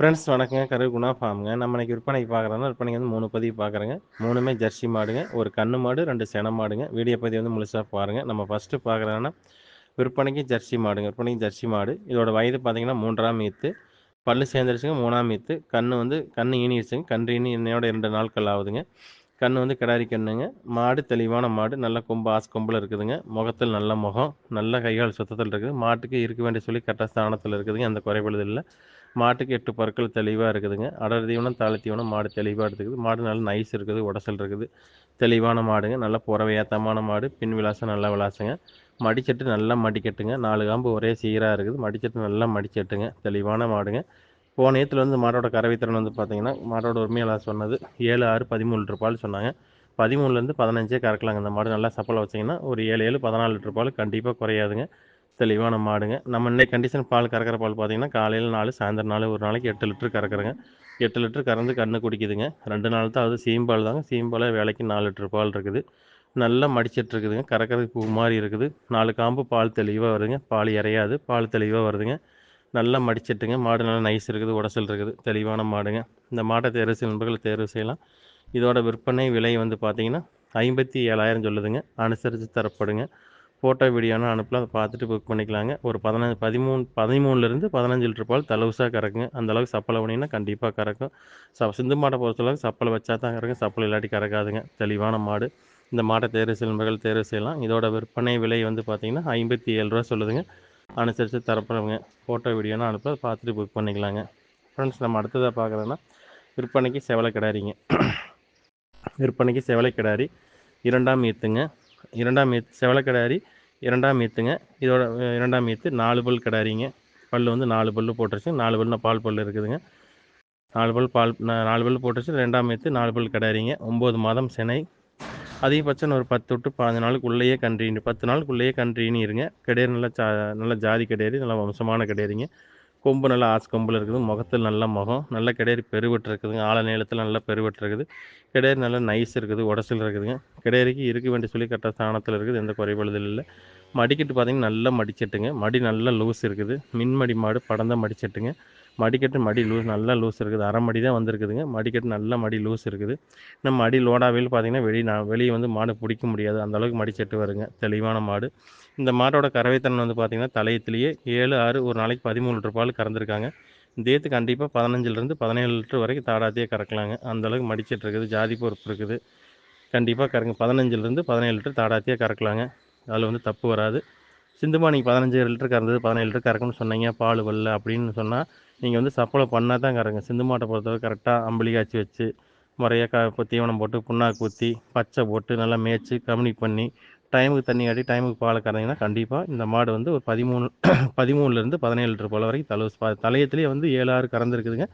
Friends வணக்கங்க. கரு குணா ஃபார்முங்க. நம்ம இன்னைக்கு விற்பனைக்கு பார்க்குறதுனா விற்பனைக்கு வந்து மூணு பதிவு பார்க்குறேங்க. மூணுமே ஜெர்சி மாடுங்க. ஒரு கண்ணு மாடு ரெண்டு சென மாடுங்க. வீடியோ பதிவு வந்து முழுசாக பாருங்கள் நம்ம ஃபஸ்ட்டு பார்க்குறோன்னா விற்பனைக்கு ஜெர்சி மாடுங்க. விற்பனைக்கு ஜெர்சி மாடு. இதோட வயது பார்த்தீங்கன்னா மூன்றாம் மீத்து. பல்லு சேர்ந்துருச்சுங்க மூணாம் மீத்து. கண் வந்து கண் ஈனிடுச்சுங்க கன்று ஈனி இன்னையோட இரண்டு நாட்கள் ஆகுதுங்க. கண் வந்து கிடாரி கண்ணுங்க. மாடு தெளிவான மாடு. நல்ல கொம்பு ஆசு கொம்பில் இருக்குதுங்க. முகத்தில் நல்ல முகம். நல்ல கைகால் சுத்தத்தில் இருக்குது. மாட்டுக்கு இருக்க வேண்டிய சொல்லி கரெக்டாக ஸ்தானத்தில் இருக்குதுங்க. அந்த குறைபாடு இல்லை. மாட்டுக்கு எட்டு பற்கள் தெளிவாக இருக்குதுங்க. அடர் தீவனம் தாழ தீவனம் மாடு தெளிவாக எடுத்துக்குது. மாடு நல்ல நைஸ் இருக்குது உடசல் இருக்குது. தெளிவான மாடுங்க நல்ல புறவையாத்தமான மாடு பின் விலாசம் நல்லா விளாசுங்க மடிச்சட்டு நல்லா மடிக்கட்டுங்க. நாலு காம்பு ஒரே சீராக இருக்குது. மடிச்சட்டு நல்லா மடிச்சட்டுங்க. தெளிவான மாடுங்க. போன ஏத்தில் வந்து மாடோட கறவைத்திறன் வந்து பார்த்தீங்கன்னா மாடோட உரிமையாளர் சொன்னது ஏழு ஆறு பதிமூணு லிட்டர் பால் சொன்னாங்க. பதிமூணுலேருந்து பதினஞ்சே கறக்கலாங்க. இந்த மாடு நல்லா சப்பலை வச்சிங்கன்னா ஒரு ஏழு ஏழு பதினாலு லிட்டர் பால் கண்டிப்பாக குறையாதுங்க. தெளிவான மாடுங்க. நம்ம இன்னைக்கு கண்டிஷன் பால் கறக்கிற பால் பார்த்தீங்கன்னா காலையில் நாலு சாயந்தரம் நாலு ஒரு நாளைக்கு எட்டு லிட்டர் கறக்குறேங்க. எட்டு லிட்டர் கறந்து கண்ணு குடிக்குதுங்க. ரெண்டு நாள் தான் அது சீம்பால் தாங்க. சீம்பால் வேலைக்கு நாலு லிட்டர் பால் இருக்குது. நல்லா மடிச்சிட்டு இருக்குதுங்க. கறக்கிறதுக்கு பூ மாதிரி இருக்குது. நாலு காம்பு பால் தெளிவாக வருதுங்க. பால் இறையாது. பால் தெளிவாக வருதுங்க. நல்லா மடிச்சிட்டுங்க. மாடு நல்லா நைஸ் இருக்குது. உடசல் இருக்குது. தெளிவான மாடுங்க. இந்த மாட்டை தேர்வு செய்ய நண்பர்கள் தேர்வு செய்யலாம். இதோட விற்பனை விலை வந்து பார்த்திங்கன்னா ஐம்பத்தி ஏழாயிரம் சொல்லுதுங்க. அனுசரித்து தரப்படுங்க. ஃபோட்டோ வீடியோனா அனுப்பலாம். அதை பார்த்துட்டு புக் பண்ணிக்கலாங்க. ஒரு பதினஞ்சு பதிமூணு பதிமூணுலேருந்து பதினஞ்சு லிட்டர் பால் தலவுசாக கறக்குங்க. அந்த அளவுக்கு சப்பலை பண்ணிங்கன்னா கண்டிப்பாக கறக்கும். ச சிந்து மாட்டை பொறுத்தளவுக்கு சப்பலை வச்சா தான் கறக்கும். சப்பலை இல்லாட்டி கறக்காதுங்க. தெளிவான மாடு. இந்த மாட்டை தேர்வு செய்யும் தேர்வு செய்யலாம். இதோட விற்பனை விலை வந்து பார்த்தீங்கன்னா ஐம்பத்தி ஏழு ரூபா சொல்லுதுங்க. அனுசரித்து தரப்படுறவங்க ஃபோட்டோ வீடியோனா அனுப்ப பார்த்துட்டு புக் பண்ணிக்கலாங்க. ஃப்ரெண்ட்ஸ் நம்ம அடுத்ததாக பார்க்குறோன்னா விற்பனைக்கு செவலை கிடாரிங்க. விற்பனைக்கு செவலை கிடாரி. இரண்டாம் ஈத்துங்க. இரண்டாம் ஈத்து செவலை கிடாரி இரண்டாம் ஈத்துங்க. இதோட இரண்டாம் ஈத்து நாலு பல் கிடாரிங்க. பல் வந்து நாலு பல்லு போட்டுருச்சு. நாலு பல்னா பால் பல் இருக்குதுங்க. நாலு பல் பால் நாலு பல் போட்டுருச்சு. ரெண்டாம் ஈத்து நாலு பல் கிடாரிங்க. ஒம்பது மாதம் செனை. அதிகபட்சம் ஒரு பத்து விட்டு பதினஞ்சு நாளுக்குள்ளேயே கன்றீனி பத்து நாளுக்குள்ளேயே கன்றீனி இருங்க கிடையாது நல்லா ஜா நல்ல ஜாதி கிடையாது நல்ல வம்சமான கிடையாதுங்க கொம்பு நல்லா ஆசு கொம்பில் இருக்குது. முகத்தில் நல்ல முகம் நல்ல கிடையாது பெருவெட்டு இருக்குதுங்க. ஆழ நீளத்தில் நல்லா பெருவெட்டு இருக்குது. கிடையாது நல்ல நைஸ் இருக்குது உடச்சல் இருக்குதுங்க. கிடையறிக்கு இருக்க வேண்டிய சொல்லி கரெக்டாக ஸ்தானத்தில் இருக்குது. எந்த குறைபாடுதல் இல்லை. மடிக்கிட்டு பார்த்தீங்கன்னா நல்லா மடிச்சட்டுங்க. மடி நல்லா லூஸ் இருக்குது. மின்மடி மாடு படந்த மடிச்சட்டுங்க. மடிக்கட்டு மடி லூஸ் நல்லா லூஸ் இருக்குது. அரை மடி தான் வந்திருக்குதுங்க. மடிக்கட்டு நல்ல மடி லூஸ் இருக்குது. நம்ம மடி லோடாவில் பார்த்தீங்கன்னா வெளியே நான் வெளியே வந்து மாடு பிடிக்க முடியாது. அந்தளவுக்கு மடிச்சட்டு வருங்க. தெளிவான மாடு. இந்த மாட்டோட கறவைத்தன் வந்து பார்த்தீங்கன்னா தலையத்திலேயே ஏழு ஆறு ஒரு நாளைக்கு பதிமூணு லிட்டர் பால் கறந்துருக்காங்க. இந்த கண்டிப்பாக பதினஞ்சுலேருந்து பதினேழு லிட்டர் வரைக்கும் தாடாத்தையே கறக்கலாங்க. அந்த அளவுக்கு மடிச்சிட்டு இருக்குது. ஜாதி பொறுப்பு இருக்குது. கண்டிப்பாக கறங்க பதினஞ்சுலேருந்து பதினேழு லிட்டர் தாடாத்தையே கறக்கலாங்க. அதில் வந்து தப்பு வராது. சிந்துமா நீங்கள் பதினஞ்சு லிட்டர் கறந்தது பதினேழு லிட்டர் கறக்குன்னு சொன்னீங்க. பால் வரல அப்படின்னு சொன்னால் நீங்கள் வந்து சப்பளை பண்ணால் தான் கறங்க சிந்து மாட்டை பொறுத்தவரை கரெக்டாக அம்பளி காய்ச்சி வச்சு முறையாக க இப்போ தீவனம் போட்டு புண்ணாக்கு ஊற்றி பச்சை போட்டு நல்லா மேய்ச்சி கம்யூனிக் பண்ணி டைமுக்கு தண்ணி காட்டி டைமுக்கு பால் கறந்தீங்கன்னா கண்டிப்பாக இந்த மாடு வந்து ஒரு பதிமூணு பதிமூணுலேருந்து பதினேழு லிட்டர் பால் வரைக்கும் தலை தலையத்துலேயே வந்து ஏழு ஆறு கறந்துருக்குதுங்க.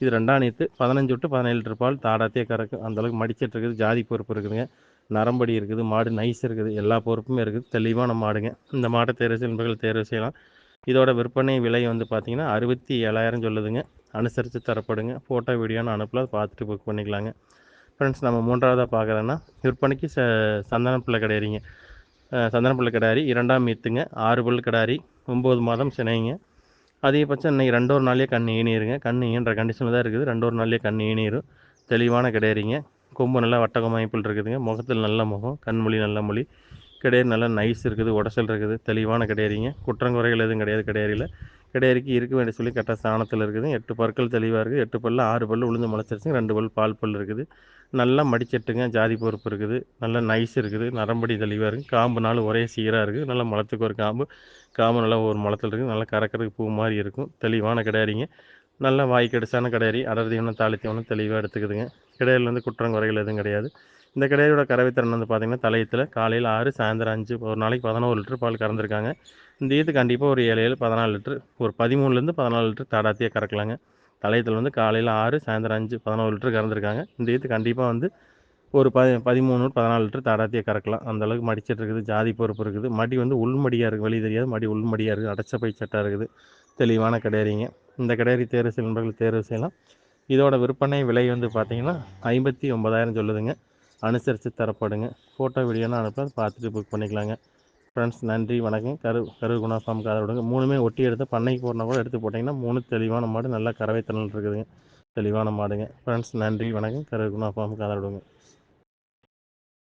இது ரெண்டாம் நேற்று பதினஞ்சு விட்டு பதினேழு லிட்டர் பால் தாடாத்தே கறக்கும் அந்தளவுக்கு மடிச்சிட்டு இருக்குது ஜாதி பொறுப்பு இருக்குதுங்க. நரம்படி இருக்குது மாடு நைஸ் இருக்குது. எல்லா பொறுப்புமே இருக்குது. தெளிவான மாடுங்க. இந்த மாட்டை தேர்வு செய்ய நண்பர்கள் தேர்வு செய்யலாம். இதோட விற்பனை விலை வந்து பார்த்தீங்கன்னா அறுபத்தி ஏழாயிரம் சொல்லுதுங்க. அனுசரித்து தரப்படுங்க. ஃபோட்டோ வீடியோன்னு அனுப்பலாம் பார்த்துட்டு புக் பண்ணிக்கலாங்க. ஃப்ரெண்ட்ஸ் நம்ம மூன்றாவதாக பார்க்குறோன்னா விற்பனைக்கு ச சந்தன பிள்ளை கிடையாதுங்க சந்தன பிள்ளை கிடாரி இரண்டாம் மீத்துங்க. ஆறு பல் கிடாரி ஒம்பது மாதம் சினைங்க. அதிகபட்சம் இன்னைக்கு ரெண்டு ஒரு நாள்லேயே கண் ஈனிருங்க. கண் ஈன்ற கண்டிஷனில் தான் இருக்குது. ரெண்டு ஒரு நாள்லேயே கண் ஈனிரும். தெளிவான கிடையாதுங்க கொம்பு நல்லா வட்டகம் அமைப்பில் இருக்குதுங்க. முகத்தில் நல்ல முகம் கண்மொழி நல்ல மொழி. கிடையாது நல்லா நைஸ் இருக்குது உடச்சல் இருக்குது தெளிவான கிடையாதுங்க. குற்றங்குறைகள் எதுவும் கிடையாது கிடையாதுல. கிடையாதுக்கு இருக்க வேண்டிய சொல்லி கரெக்டாக சாணத்தில் இருக்குது. எட்டு பற்கள் தெளிவாக இருக்குது. எட்டு பல்லு ஆறு பல்லு உளுந்து முளைச்சிருச்சுங்க. ரெண்டு பல் பால் பல் இருக்குது. நல்லா மடிச்சட்டுங்க ஜாதி பொறுப்பு இருக்குது. நல்லா நைஸ் இருக்குது. நரம்படி தெளிவாக இருக்குது. காம்பு நாள் ஒரே சீராக இருக்குது. நல்லா முளத்துக்கு ஒரு காம்பு. காம்பு நல்லா ஒரு முளத்தில் இருக்குது. நல்லா கறக்கிறதுக்கு பூ மாதிரி இருக்கும். தெளிவான கிடையாதுங்க. நல்லா வாய்க்கடிச்சான கடிசான கிடையாது. அடர் தீவனம் தாளி தீவனம் தெளிவாக எடுத்துக்குதுங்க. கிடையாது வந்து குற்றம் குறைகள் எதுவும் கிடையாது. இந்த கடையோட கறவைத்திறன் வந்து பார்த்திங்கன்னா தலையத்தில் காலையில் ஆறு சாயந்தரம் அஞ்சு ஒரு நாளைக்கு பதினோரு லிட்டர் பால் கறந்துருக்காங்க. இந்த ஈத்து கண்டிப்பாக ஒரு ஏழு ஏழு பதினாலு லிட்டர் ஒரு பதிமூணுலேருந்து பதினாலு லிட்டர் தாடாத்தியாக கறக்கலாங்க. தலையத்தில் வந்து காலையில் ஆறு சாயந்தரம் அஞ்சு பதினோரு லிட்டர் கறந்துருக்காங்க. இந்த ஈத்து கண்டிப்பாக வந்து ஒரு ப பதிமூணு பதினாலு லிட்டர் தாடாத்தியாக கறக்கலாம். அந்தளவுக்கு மடிச்சிட்டு இருக்குது ஜாதி பொறுப்பு இருக்குது. மடி வந்து உள்மடியாக இருக்குது வெளியே தெரியாது. மடி உள்மடியாக இருக்குது அடைச்ச பை சட்டாக இருக்குது. தெளிவான கடையறிங்க. இந்த கடையறி தேர்வு செய்யும் நண்பர்கள் தேர்வு செய்யலாம். இதோட விற்பனை விலை வந்து பார்த்தீங்கன்னா ஐம்பத்தி ஒன்பதாயிரம் சொல்லுதுங்க. அனுசரித்து தரப்படுங்க. ஃபோட்டோ வீடியோனா அனுப்ப பார்த்துட்டு புக் பண்ணிக்கலாங்க. ஃப்ரெண்ட்ஸ் நன்றி வணக்கம். கரு கரு குணா ஃபார்ம் காதை விடுங்க. மூணுமே ஒட்டி எடுத்து பண்ணைக்கு போடணும் கூட எடுத்து போட்டிங்கன்னா மூணு தெளிவான மாடு நல்லா கறவை திறன் இருக்குதுங்க. தெளிவான மாடுங்க. ஃப்ரெண்ட்ஸ் நன்றி வணக்கம். கரு குணா ஃபார்ம் காதை விடுங்க.